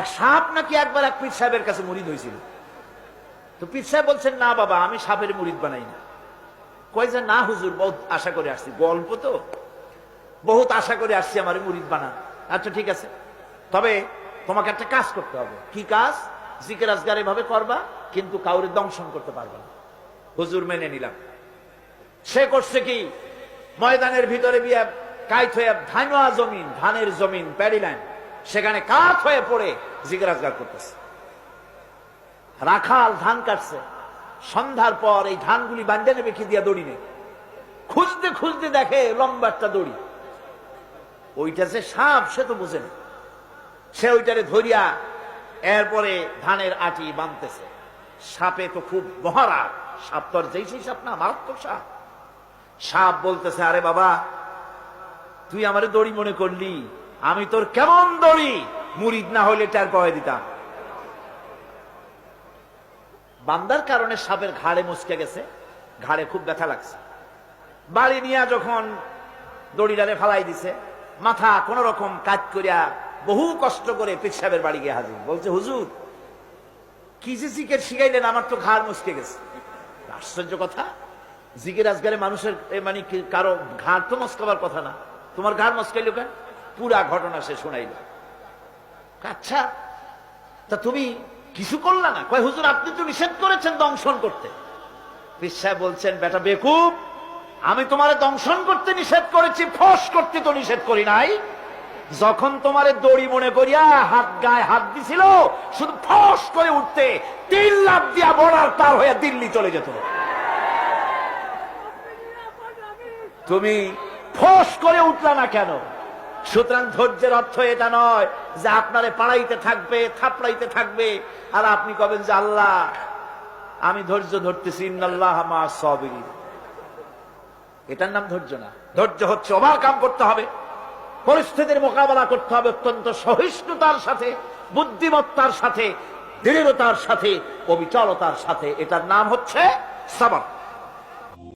এক সাপ নাকি একবার এক পীর সাহেবের কাছে মুরিদ হয়েছিল। তো পীর সাহেব বলছেন, না বাবা, আমি সাপের মুরিদ বানাই না। কয় যে, না হুজুর, বহুত আশা করে আসছি। গল্প তো। বহুত আশা করে আসছি আমার মুরিদ বানা আচ্ছা ঠিক আছে। তবে তোমাকে একটা কাজ করতে হবে। কি কাজ? জিকের আজগার এভাবে করবা, কিন্তু কাউরে দংশন করতে পারবে না। হুজুর মেনে নিলাম। সে করছে কি? ময়দানের ভিতরে বিয়া কাইত হয়ে ধানোয়া জমিন, ধানের জমিন প্যাডি লাইন সেখানে কাত হয়ে পড়ে আজগার করতেছে। রাখাল ধান কাটছে। সন্ধ্যার পর এই ধানগুলি বান্ধে নেবে, কি দিয়া দড়ি নেই। খুঁজতে খুঁজতে দেখে লম্বা একটা দড়ি। ওইটা যে সাপ, সে তো বুঝে না। সে ওইটারে ধরিয়া এরপরে ধানের আটি বাঁধতেছে সাপে তো খুব মহারা সাপ তো আর যেই সেই সাপ না, মারাত্মক সাপ। সাপ বলতেছে, আরে বাবা, তুই আমারে দড়ি মনে করলি? আমি তোর কেমন দড়ি মুরিদ না হইলে টার পাওয়া দিতাম। বান্দার কারণে সাপের ঘাড়ে মুচকে গেছে, ঘাড়ে খুব ব্যথা লাগছে। বাড়ি নিয়ে যখন দড়িটারে ফালাই দিছে, মাথা কোন রকম কাজ করিয়া বহু কষ্ট করে পীর বাড়ি গিয়ে হাজির। বলছে, হুজুর, কি যে জিকের শিখাইলেন, আমার তো ঘাড় মুচকে গেছে। আশ্চর্য কথা, জিকের আজগারে মানুষের মানে কারও ঘাড় তো মস্কাবার কথা না। তোমার ঘাড় মস্কাইল কেন? পুরা ঘটনা সে শোনাইল। আচ্ছা তা তুমি কিছু করলা না? কয়, হুজুর, আপনি তো নিষেধ করেছেন দংশন করতে। পীর বলছেন, বেটা বেকুব, আমি তোমারে দংশন করতে নিষেধ করেছি, ফস করতে তো নিষেধ করি নাই। যখন তোমারে দড়ি মনে করিয়া হাত গায়ে হাত দিছিল, শুধু ফস করে উঠতে তিন লাখ দিয়া বড়ার পার হয়ে দিল্লি চলে যেত। তুমি ফস করে উঠলা না কেন? সুতরাং ধৈর্যের অর্থ এটা নয় যে আপনারে পাড়াইতে থাকবে, থাপড়াইতে থাকবে। আর আপনি কবেন যে, আল্লাহ, আমি ধৈর্য ধরতেছি এটার নাম ধৈর্য না। ধৈর্য হচ্ছে ওভারকাম করতে হবে। পরিস্থিতির মোকাবেলা করতে হবে অত্যন্ত সহিষ্ণুতার সাথে, বুদ্ধিমত্তার সাথে, দৃঢ়তার সাথে, অবিচলতার সাথে। এটার নাম হচ্ছে সাবাক